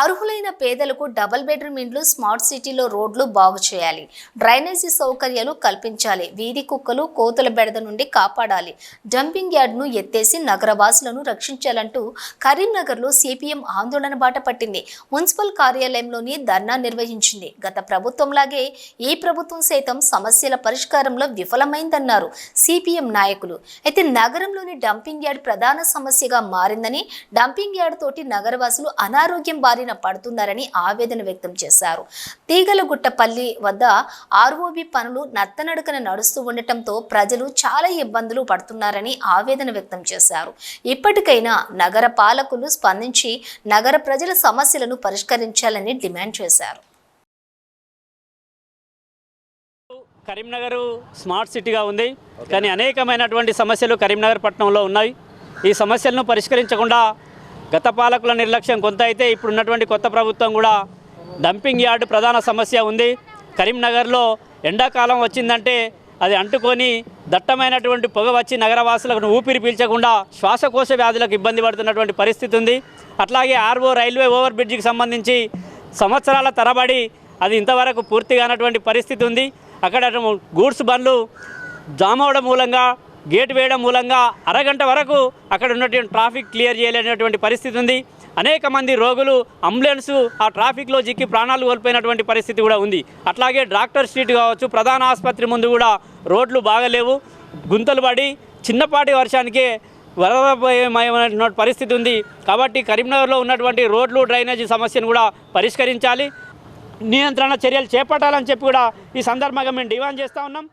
అర్హులైన పేదలకు double bedroom ఇండ్లు స్మార్ట్ సిటీలో రోడ్లు బాగు చేయాలి. డ్రైనేజీ సౌకర్యాలు కల్పించాలి. వీధి కుక్కలు కోతుల బెడద నుండి కాపాడాలి. డంపింగ్ యార్డ్ను ఎత్తేసి నగరవాసులను రక్షించాలంటూ కరీంనగర్లో సిపిఎం ఆందోళన బాట పట్టింది. మున్సిపల్ కార్యాలయంలోని ధర్నా నిర్వహించింది. గత ప్రభుత్వంలాగే ఈ ప్రభుత్వం సైతం సమస్యల పరిష్కారంలో విఫలమైందన్నారు సిపిఎం నాయకులు. అయితే నగరంలోని డంపింగ్ యార్డ్ ప్రధాన సమస్యగా మారిందని డంపింగ్ యార్డ్ తోటి నగరవాసులు అనారోగ్యం బారి బారిన పడుతున్నారని ఆవేదన వ్యక్తం చేశారు. తీగలగుట్టపల్లి వద్ద ఆర్ఓబి పనులు నత్తనడకన నడుస్తూ ఉండటంతో ప్రజలు చాలా ఇబ్బందులు పడుతున్నారని ఆవేదన వ్యక్తం చేశారు. ఇప్పటికైనా నగర పాలకులు స్పందించి నగర ప్రజల సమస్యలను పరిష్కరించాలని డిమాండ్ చేశారు. కరీంనగర్ స్మార్ట్ సిటీగా ఉంది. కానీ అనేకమైనటువంటి సమస్యలు కరీంనగర్ పట్టణంలో ఉన్నాయి. ఈ సమస్యలను పరిష్కరించకుండా గత పాలకుల నిర్లక్ష్యం కొంత అయితే ఇప్పుడున్నటువంటి కొత్త ప్రభుత్వం కూడా డంపింగ్ యార్డ్ ప్రధాన సమస్య ఉంది. కరీంనగర్లో ఎండాకాలం వచ్చిందంటే అది అంటుకొని దట్టమైనటువంటి పొగ వచ్చి నగరవాసులకు ఊపిరి పీల్చకుండా శ్వాసకోశ వ్యాధులకు ఇబ్బంది పడుతున్నటువంటి పరిస్థితి ఉంది. అట్లాగే ఆర్ఓ రైల్వే ఓవర్ బ్రిడ్జికి సంబంధించి సంవత్సరాల తరబడి అది ఇంతవరకు పూర్తిగానటువంటి పరిస్థితి ఉంది. అక్కడ గూడ్స్ బండ్లు జామ్ అవడం మూలంగా గేట్ వేయడం మూలంగా అరగంట వరకు అక్కడ ఉన్నటువంటి ట్రాఫిక్ క్లియర్ చేయలేనటువంటి పరిస్థితి ఉంది. అనేక మంది రోగులు అంబులెన్సు ఆ ట్రాఫిక్లో చిక్కి ప్రాణాలు కోల్పోయినటువంటి పరిస్థితి కూడా ఉంది. అట్లాగే డాక్టర్ స్ట్రీట్ కావచ్చు ప్రధాన ఆసుపత్రి ముందు కూడా రోడ్లు బాగలేవు. గుంతలు పడి చిన్నపాటి వర్షానికే వరదమయమైనటువంటి పరిస్థితి ఉంది. కాబట్టి కరీంనగర్లో ఉన్నటువంటి రోడ్లు డ్రైనేజీ సమస్యను కూడా పరిష్కరించాలి. నియంత్రణ చర్యలు చేపట్టాలని చెప్పి కూడా ఈ సందర్భంగా మేము డిమాండ్ చేస్తూ ఉన్నాం.